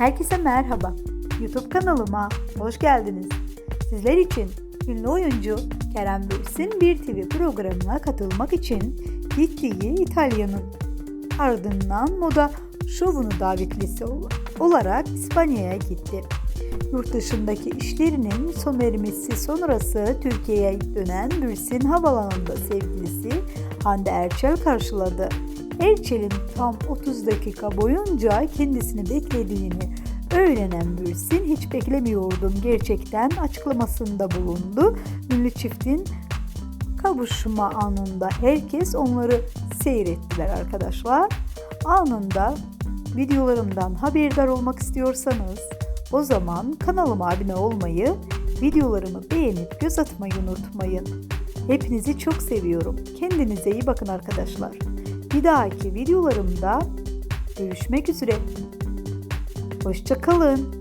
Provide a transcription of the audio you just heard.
Herkese merhaba. YouTube kanalıma hoş geldiniz. Sizler için ünlü oyuncu Kerem Bürsin bir TV programına katılmak için gittiği İtalya'nın ardından moda şovunu davetlisi ol- olarak İspanya'ya gitti. Yurt dışındaki işlerinin sona ermesi sonrası Türkiye'ye dönen Bürsin havalanında sevgilisi Hande Erçel karşıladı. Erçel'in tam 30 dakika boyunca kendisini beklediğini öğrenen Bürsin hiç beklemiyordum gerçekten açıklamasında bulundu. Ünlü çiftin kavuşma anında herkes onları seyrettiler arkadaşlar. Anında videolarımdan haberdar olmak istiyorsanız o zaman kanalıma abone olmayı, videolarımı beğenip göz atmayı unutmayın. Hepinizi çok seviyorum. Kendinize iyi bakın arkadaşlar. Bir dahaki videolarımda görüşmek üzere. Hoşçakalın.